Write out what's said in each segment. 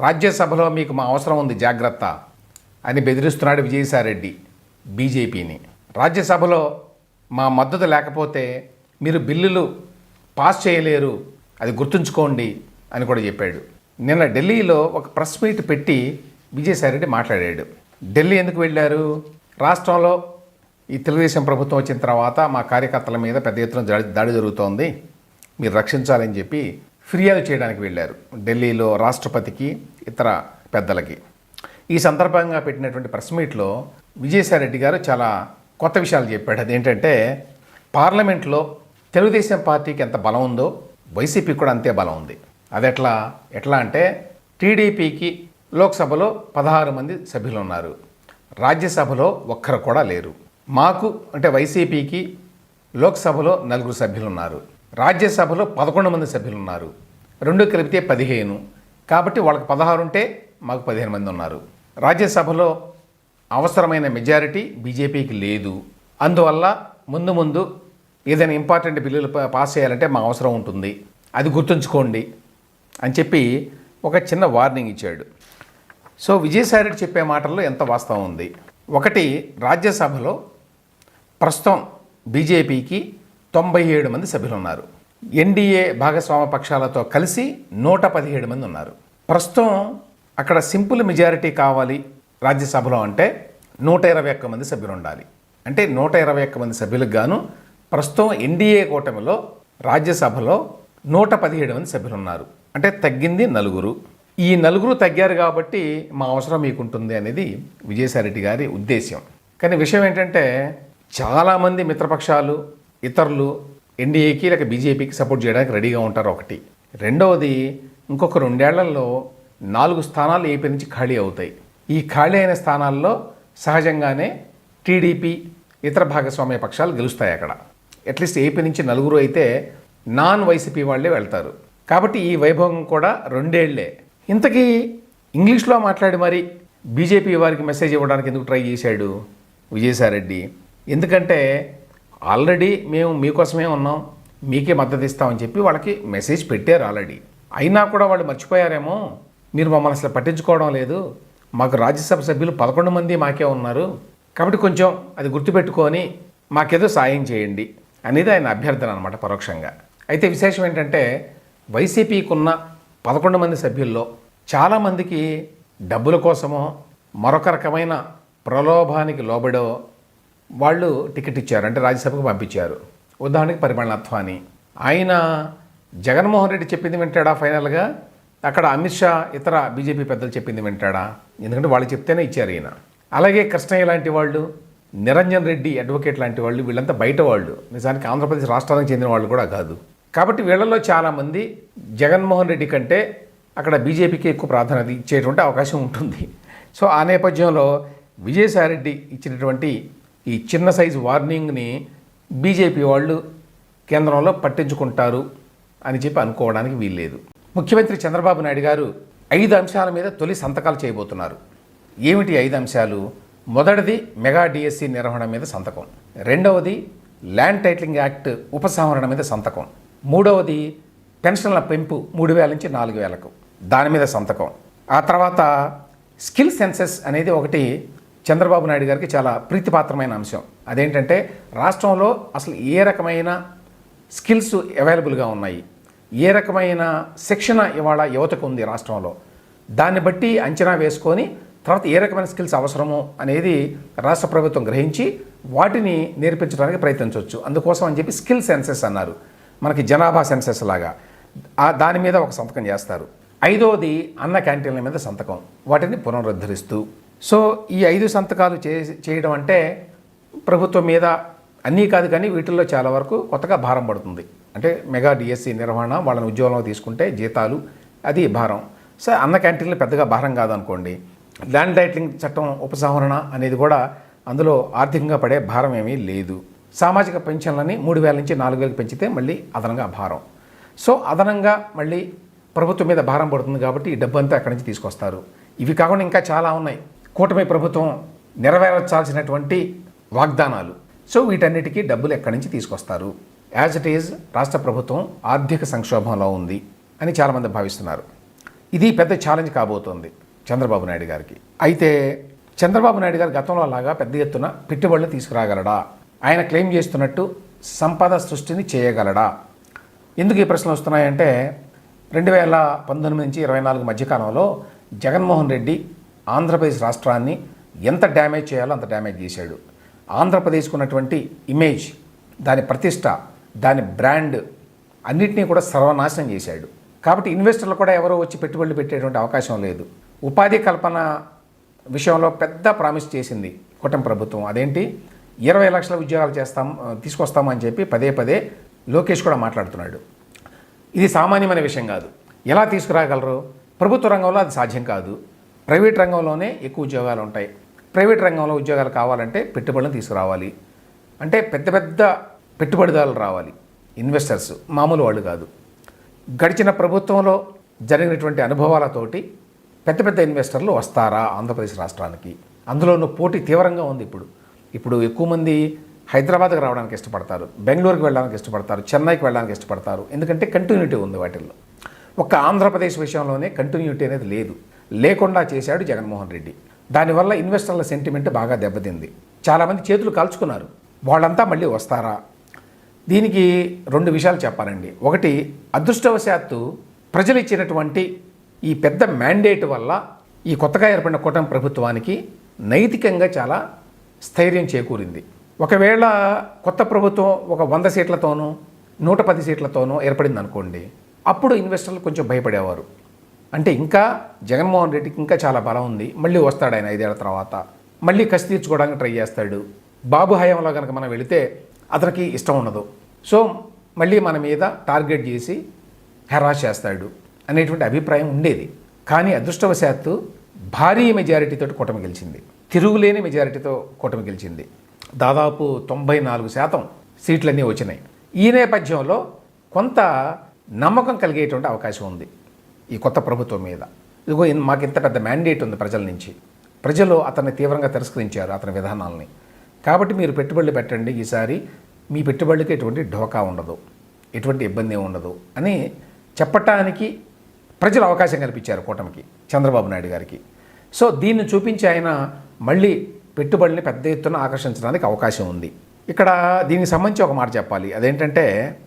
రాజ్యసభలో మీకు మా అవసరం ఉంది జాగ్రత్త అని బెదిరిస్తున్నాడు విజయసాయిరెడ్డి బీజేపీని. రాజ్యసభలో మా మద్దతు లేకపోతే మీరు బిల్లులు పాస్ చేయలేరు అది గుర్తుంచుకోండి అని కూడా చెప్పాడు. నిన్న ఢిల్లీలో ఒక ప్రెస్ మీట్ పెట్టి విజయసాయిరెడ్డి మాట్లాడాడు. ఢిల్లీ ఎందుకు వెళ్ళారు? రాష్ట్రంలో ఈ తెలుగుదేశం ప్రభుత్వం వచ్చిన తర్వాత మా కార్యకర్తల మీద పెద్ద ఎత్తున దాడి దాడి జరుగుతోంది. మీరు రక్షించాలని చెప్పి ఫిర్యాదు చేయడానికి వెళ్ళారు. ఢిల్లీలో రాష్ట్రపతికి ఇతర పెద్దలకి. ఈ సందర్భంగా పెట్టినటువంటి ప్రెస్ మీట్లో విజయసాయిరెడ్డి గారు చాలా కొత్త విషయాలు చెప్పాడు. అదేంటంటే పార్లమెంట్లో తెలుగుదేశం పార్టీకి ఎంత బలం ఉందో వైసీపీకి కూడా అంతే బలం ఉంది. అది ఎట్లా ఎట్లా అంటే టీడీపీకి లోక్సభలో పదహారు మంది సభ్యులు ఉన్నారు. రాజ్యసభలో ఒక్కరు కూడా లేరు. మాకు అంటే వైసీపీకి లోక్సభలో నలుగురు సభ్యులు ఉన్నారు. రాజ్యసభలో పదకొండు మంది సభ్యులు ఉన్నారు రెండు కలిపితే పదిహేను. కాబట్టి వాళ్ళకి పదహారు ఉంటే మాకు పదిహేను మంది ఉన్నారు. రాజ్యసభలో అవసరమైన మెజారిటీ బీజేపీకి లేదు. అందువల్ల ముందు ముందు ఏదైనా ఇంపార్టెంట్ బిల్లులు పాస్ చేయాలంటే మా అవసరం ఉంటుంది. అది గుర్తుంచుకోండి అని చెప్పి ఒక చిన్న వార్నింగ్ ఇచ్చాడు. సో విజయసాయిరెడ్డి చెప్పే మాటల్లో ఎంత వాస్తవం ఉంది? ఒకటి రాజ్యసభలో ప్రస్తుతం బీజేపీకి తొంభై ఏడు మంది సభ్యులు ఉన్నారు ఎన్డీఏ భాగస్వామ పక్షాలతో కలిసి నూట పదిహేడు మంది ఉన్నారు. ప్రస్తుతం అక్కడ సింపుల్ మెజారిటీ కావాలి రాజ్యసభలో అంటే నూట ఇరవై ఒక్క మంది సభ్యులు ఉండాలి అంటే నూట ఇరవై ఒక్క మంది సభ్యులకు గాను ప్రస్తుతం ఎన్డీఏ కూటమిలో రాజ్యసభలో నూట పదిహేడు మంది సభ్యులు ఉన్నారు అంటే తగ్గింది నలుగురు. ఈ నలుగురు తగ్గారు కాబట్టి మా అవసరం మీకుంటుంది అనేది విజయసాయిరెడ్డి గారి ఉద్దేశ్యం. కానీ విషయం ఏంటంటే చాలామంది మిత్రపక్షాలు ఇతరులు ఎన్డీఏకి లేక బీజేపీకి సపోర్ట్ చేయడానికి రెడీగా ఉంటారు ఒకటి. రెండవది ఇంకొక రెండేళ్ళలో నాలుగు స్థానాలు ఏపీ నుంచి ఖాళీ అవుతాయి. ఈ ఖాళీ అయిన స్థానాల్లో సహజంగానే టీడీపీ ఇతర భాగస్వామ్య పక్షాలు గెలుస్తాయి అక్కడ. అట్లీస్ట్ ఏపీ నుంచి నలుగురు అయితే నాన్ వైసీపీ వాళ్ళే వెళ్తారు. కాబట్టి ఈ వైభవం కూడా రెండేళ్ళే. ఇంతకీ ఇంగ్లీష్లో మాట్లాడి మరి బీజేపీ వారికి మెసేజ్ ఇవ్వడానికి ఎందుకు ట్రై చేశాడు విజయసాయిరెడ్డి? ఎందుకంటే ఆల్రెడీ మేము మీకోసమే ఉన్నాం మీకే మద్దతు ఇస్తామని చెప్పి వాళ్ళకి మెసేజ్ పెట్టారు ఆల్రెడీ. అయినా కూడా వాళ్ళు మర్చిపోయారేమో. మీరు మమ్మల్ని అసలు పట్టించుకోవడం లేదు. మాకు రాజ్యసభ సభ్యులు పదకొండు మంది మాకే ఉన్నారు. కాబట్టి కొంచెం అది గుర్తుపెట్టుకొని మాకేదో సాయం చేయండి అనేది ఆయన అభ్యర్థన అనమాట పరోక్షంగా. అయితే విశేషం ఏంటంటే వైసీపీకి ఉన్న పదకొండు మంది సభ్యుల్లో చాలామందికి డబ్బుల కోసమో మరొక రకమైన ప్రలోభానికి లోబడో వాళ్ళు టికెట్ ఇచ్చారు అంటే రాజ్యసభకు పంపించారు. ఉదాహరణకి పరిమళ అత్వాని ఆయన జగన్మోహన్ రెడ్డి చెప్పింది వింటాడా ఫైనల్గా? అక్కడ అమిత్ షా ఇతర బీజేపీ పెద్దలు చెప్పింది వింటాడా? ఎందుకంటే వాళ్ళు చెప్తేనే ఇచ్చారు ఈయన. అలాగే కృష్ణయ్య లాంటి వాళ్ళు నిరంజన్ రెడ్డి అడ్వకేట్ లాంటి వాళ్ళు వీళ్ళంతా బయట వాళ్ళు. నిజానికి ఆంధ్రప్రదేశ్ రాష్ట్రానికి చెందిన వాళ్ళు కూడా కాదు. కాబట్టి వీళ్ళలో చాలామంది జగన్మోహన్ రెడ్డి కంటే అక్కడ బీజేపీకి ఎక్కువ ప్రాధాన్యత ఇచ్చేటువంటి అవకాశం ఉంటుంది. సో ఆ నేపథ్యంలో విజయసాయిరెడ్డి ఇచ్చినటువంటి ఈ చిన్న సైజు వార్నింగ్ని బీజేపీ వాళ్ళు కేంద్రంలో పట్టించుకుంటారు అని చెప్పి అనుకోవడానికి వీల్లేదు. ముఖ్యమంత్రి చంద్రబాబు నాయుడు గారు ఐదు అంశాల మీద తొలి సంతకాలు చేయబోతున్నారు. ఏమిటి ఐదు అంశాలు? మొదటిది మెగా డిఎస్సి నిర్వహణ మీద సంతకం. రెండవది ల్యాండ్ టైటిలింగ్ యాక్ట్ ఉపసంహరణ మీద సంతకం. మూడవది పెన్షన్ల పెంపు మూడు వేల నుంచి నాలుగు వేలకు. దాని మీద సంతకం. ఆ తర్వాత స్కిల్ సెన్సెస్ అనేది ఒకటి చంద్రబాబు నాయుడు గారికి చాలా ప్రీతిపాత్రమైన అంశం. అదేంటంటే రాష్ట్రంలో అసలు ఏ రకమైన స్కిల్స్ అవైలబుల్గా ఉన్నాయి? ఏ రకమైన శిక్షణ ఇవాళ యువతకు ఉంది రాష్ట్రంలో? దాన్ని బట్టి అంచనా వేసుకొని తర్వాత ఏ రకమైన స్కిల్స్ అవసరమో అనేది రాష్ట్ర ప్రభుత్వం గ్రహించి వాటిని నేర్పించడానికి ప్రయత్నించవచ్చు. అందుకోసం అని చెప్పి స్కిల్ సెన్సెస్ అన్నారు. మనకి జనాభా సెన్సెస్ లాగా. దాని మీద ఒక సంతకం చేస్తారు. ఐదవది అన్న క్యాంటీన్ల మీద సంతకం. వాటిని పునరుద్ధరిస్తూ. సో ఈ ఐదు సంతకాలు చే చేయడం అంటే ప్రభుత్వం మీద అన్నీ కాదు కానీ వీటిల్లో చాలా వరకు కొత్తగా భారం పడుతుంది. అంటే మెగా డిఎస్సి నిర్వహణ వాళ్ళని ఉద్యోగంలో తీసుకుంటే జీతాలు అది భారం. సో అన్న క్యాంటీన్లు పెద్దగా భారం కాదనుకోండి. ల్యాండ్ టైటిలింగ్ చట్టం ఉపసంహరణ అనేది కూడా అందులో ఆర్థికంగా పడే భారం ఏమీ లేదు. సామాజిక పెన్షన్లని మూడు వేల నుంచి నాలుగు వేలకు పెంచితే మళ్ళీ అదనంగా భారం. సో అదనంగా మళ్ళీ ప్రభుత్వం మీద భారం పడుతుంది కాబట్టి ఈ డబ్బు అంతా అక్కడి నుంచి తీసుకొస్తారు. ఇవి కాకుండా ఇంకా చాలా ఉన్నాయి. కూటమి ప్రభుత్వం నెరవేర్చాల్సినటువంటి వాగ్దానాలు. సో వీటన్నిటికీ డబ్బులు ఎక్కడి నుంచి తీసుకొస్తారు? యాజ్ ఇట్ ఈజ్ రాష్ట్ర ప్రభుత్వం ఆర్థిక సంక్షోభంలో ఉంది అని చాలామంది భావిస్తున్నారు. ఇది పెద్ద ఛాలెంజ్ కాబోతోంది చంద్రబాబు నాయుడు గారికి. అయితే చంద్రబాబు నాయుడు గారు గతంలో లాగా పెద్ద ఎత్తున పెట్టుబడులు తీసుకురాగలడా? ఆయన క్లెయిమ్ చేస్తున్నట్టు సంపద సృష్టిని చేయగలడా? ఎందుకు ఈ ప్రశ్నలు వస్తున్నాయంటే రెండు వేల పంతొమ్మిది నుంచి ఇరవై నాలుగు మధ్యకాలంలో జగన్మోహన్ రెడ్డి ఆంధ్రప్రదేశ్ రాష్ట్రాన్ని ఎంత డ్యామేజ్ చేయాలో అంత డ్యామేజ్ చేశాడు. ఆంధ్రప్రదేశ్కు ఉన్నటువంటి ఇమేజ్ దాని ప్రతిష్ట దాని బ్రాండ్ అన్నిటినీ కూడా సర్వనాశనం చేశాడు. కాబట్టి ఇన్వెస్టర్లు కూడా ఎవరో వచ్చి పెట్టుబడులు పెట్టేటువంటి అవకాశం లేదు. ఉపాధి కల్పన విషయంలో పెద్ద ప్రామిస్ చేసింది కూటమి ప్రభుత్వం. అదేంటి? ఇరవై లక్షల ఉద్యోగాలు చేస్తాం తీసుకొస్తామని చెప్పి పదే పదే లోకేష్ కూడా మాట్లాడుతున్నాడు. ఇది సామాన్యమైన విషయం కాదు. ఎలా తీసుకురాగలరు? ప్రభుత్వ రంగంలో అది సాధ్యం కాదు. ప్రైవేట్ రంగంలోనే ఎక్కువ ఉద్యోగాలు ఉంటాయి. ప్రైవేట్ రంగంలో ఉద్యోగాలు కావాలంటే పెట్టుబడులను తీసుకురావాలి. అంటే పెద్ద పెద్ద పెట్టుబడిదారులు రావాలి. ఇన్వెస్టర్స్ మామూలు వాళ్ళు కాదు. గడిచిన ప్రభుత్వంలో జరిగినటువంటి అనుభవాలతోటి పెద్ద పెద్ద ఇన్వెస్టర్లు వస్తారా ఆంధ్రప్రదేశ్ రాష్ట్రానికి? అందులోనూ పోటీ తీవ్రంగా ఉంది ఇప్పుడు. ఇప్పుడు ఎక్కువ మంది హైదరాబాద్కి రావడానికి ఇష్టపడతారు బెంగళూరుకి వెళ్ళడానికి ఇష్టపడతారు చెన్నైకి వెళ్ళడానికి ఇష్టపడతారు. ఎందుకంటే కంటిన్యూటీ ఉంది వాటిల్లో. ఒక్క ఆంధ్రప్రదేశ్ విషయంలోనే కంటిన్యూటీ అనేది లేదు. లేకుండా చేశాడు జగన్మోహన్ రెడ్డి. దానివల్ల ఇన్వెస్టర్ల సెంటిమెంట్ బాగా దెబ్బతింది. చాలామంది చేతులు కాల్చుకున్నారు. వాళ్ళంతా మళ్ళీ వస్తారా? దీనికి రెండు విషయాలు చెప్పాలండి. ఒకటి అదృష్టవశాత్తు ప్రజలు ఇచ్చినటువంటి ఈ పెద్ద మ్యాండేట్ వల్ల ఈ కొత్తగా ఏర్పడిన కూటమి ప్రభుత్వానికి నైతికంగా చాలా స్థైర్యం చేకూరింది. ఒకవేళ కొత్త ప్రభుత్వం ఒక వంద సీట్లతోనూ నూట పది సీట్లతోనూ ఏర్పడింది అనుకోండి అప్పుడు ఇన్వెస్టర్లు కొంచెం భయపడేవారు. అంటే ఇంకా జగన్మోహన్ రెడ్డికి ఇంకా చాలా బలం ఉంది. మళ్ళీ వస్తాడు ఆయన ఐదేళ్ళ తర్వాత. మళ్ళీ కసి తీర్చుకోవడానికి ట్రై చేస్తాడు. బాబు హయాంలో కనుక మనం వెళితే అతనికి ఇష్టం ఉండదు. సో మళ్ళీ మన మీద టార్గెట్ చేసి హెరాస్ చేస్తాడు అనేటువంటి అభిప్రాయం ఉండేది. కానీ అదృష్టవశాత్తు భారీ మెజారిటీతో కూటమి గెలిచింది. తిరుగులేని మెజారిటీతో కూటమి గెలిచింది. దాదాపు తొంభై నాలుగు శాతం సీట్లన్నీ వచ్చినాయి. ఈ నేపథ్యంలో కొంత నమ్మకం కలిగేటువంటి అవకాశం ఉంది. ఈ కొత్త ప్రభుత్వం మీద. ఇదిగో మాకు ఇంత పెద్ద మ్యాండేట్ ఉంది ప్రజల నుంచి. ప్రజలు అతన్ని తీవ్రంగా తిరస్కరించారు అతని విధానాలని. కాబట్టి మీరు పెట్టుబడులు పెట్టండి ఈసారి. మీ పెట్టుబడులకి ఎటువంటి ఢోకా ఉండదు. ఎటువంటి ఇబ్బంది ఉండదు అని చెప్పటానికి ప్రజలు అవకాశం కల్పించారు కూటమికి చంద్రబాబు నాయుడు గారికి. సో దీన్ని చూపించి ఆయన మళ్ళీ పెట్టుబడిని పెద్ద ఎత్తున ఆకర్షించడానికి అవకాశం ఉంది. ఇక్కడ దీనికి సంబంధించి ఒక మాట చెప్పాలి. అదేంటంటే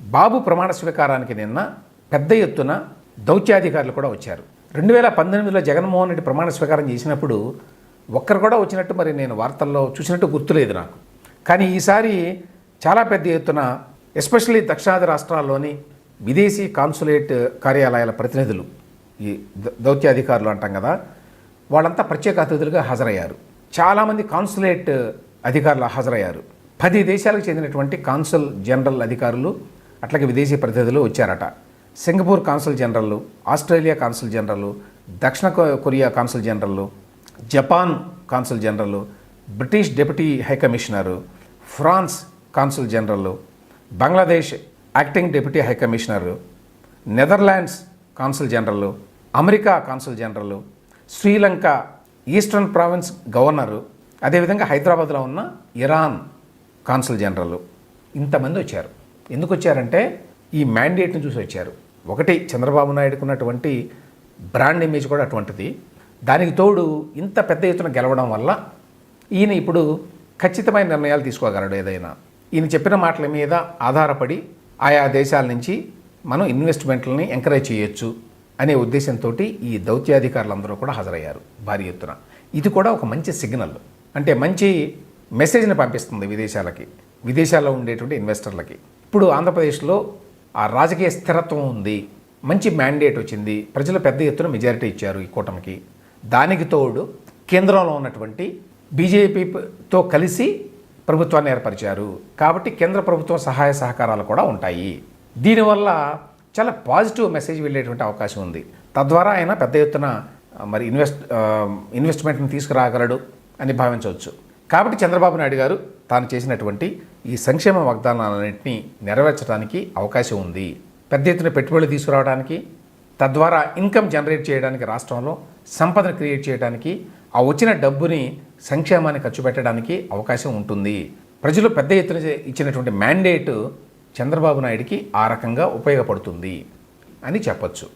బాబు ప్రమాణ స్వీకారానికి నిన్న పెద్ద ఎత్తున దౌత్యాధికారులు కూడా వచ్చారు. రెండు వేల పంతొమ్మిదిలో జగన్మోహన్ రెడ్డి ప్రమాణ స్వీకారం చేసినప్పుడు ఒక్కరు కూడా వచ్చినట్టు మరి నేను వార్తల్లో చూసినట్టు గుర్తులేదు నాకు. కానీ ఈసారి చాలా పెద్ద ఎత్తున ఎస్పెషల్లీ దక్షిణాది రాష్ట్రాల్లోని విదేశీ కాన్సులేట్ కార్యాలయాల ప్రతినిధులు ఈ దౌత్యాధికారులు అంటాం కదా వాళ్ళంతా ప్రత్యేక అతిథులుగా హాజరయ్యారు. చాలామంది కాన్సులేట్ అధికారులు హాజరయ్యారు. పది దేశాలకు చెందినటువంటి కాన్సుల్ జనరల్ అధికారులు అట్లాగే విదేశీ ప్రతినిధులు వచ్చారట. Singapore consul general Australia consul general దక్షిణ కొ- Korea consul general Japan consul general British deputy high commissioner France consul general Bangladesh acting deputy high commissioner Netherlands consul general America consul general Sri Lanka eastern province governor అదేవిధంగా హైదరాబాద్లో ఉన్న Iran consul general ఇంతమంది వచ్చారు. ఎందుకు వచ్చారంటే ఈ మ్యాండేట్ని చూసి వచ్చారు. ఒకటి చంద్రబాబు నాయుడుకు ఉన్నటువంటి బ్రాండ్ ఇమేజ్ కూడా అటువంటిది. దానికి తోడు ఇంత పెద్ద ఎత్తున గెలవడం వల్ల ఈయన ఇప్పుడు ఖచ్చితమైన నిర్ణయాలు తీసుకోగలడు ఏదైనా. ఈయన చెప్పిన మాటల మీద ఆధారపడి ఆయా దేశాల నుంచి మనం ఇన్వెస్ట్మెంట్లని ఎంకరేజ్ చేయొచ్చు అనే ఉద్దేశంతో ఈ దౌత్యాధికారులందరూ కూడా హాజరయ్యారు భారీ ఎత్తున. ఇది కూడా ఒక మంచి సిగ్నల్. అంటే మంచి మెసేజ్ని పంపిస్తుంది విదేశాలకి విదేశాల్లో ఉండేటువంటి ఇన్వెస్టర్లకి. ఇప్పుడు ఆంధ్రప్రదేశ్లో ఆ రాజకీయ స్థిరత్వం ఉంది మంచి మ్యాండేట్ వచ్చింది ప్రజలు పెద్ద ఎత్తున మెజారిటీ ఇచ్చారు ఈ కూటమికి. దానికి తోడు కేంద్రంలో ఉన్నటువంటి బీజేపీతో కలిసి ప్రభుత్వాన్ని ఏర్పరిచారు. కాబట్టి కేంద్ర ప్రభుత్వం సహాయ సహకారాలు కూడా ఉంటాయి. దీనివల్ల చాలా పాజిటివ్ మెసేజ్ వెళ్ళేటువంటి అవకాశం ఉంది. తద్వారా ఆయన పెద్ద ఎత్తున మరి ఇన్వెస్ట్ ఇన్వెస్ట్మెంట్ని తీసుకురాగలడు అని భావించవచ్చు. కాబట్టి చంద్రబాబు నాయుడు గారు తాను చేసినటువంటి ఈ సంక్షేమ వాగ్దానాలన్నింటినీ నెరవేర్చడానికి అవకాశం ఉంది. పెద్ద ఎత్తున పెట్టుబడులు తీసుకురావడానికి తద్వారా ఇన్కమ్ జనరేట్ చేయడానికి రాష్ట్రంలో సంపదను క్రియేట్ చేయడానికి ఆ వచ్చిన డబ్బుని సంక్షేమాన్ని ఖర్చు పెట్టడానికి అవకాశం ఉంటుంది. ప్రజలు పెద్ద ఎత్తున ఇచ్చినటువంటి మ్యాండేట్ చంద్రబాబు నాయుడికి ఆ రకంగా ఉపయోగపడుతుంది అని చెప్పొచ్చు.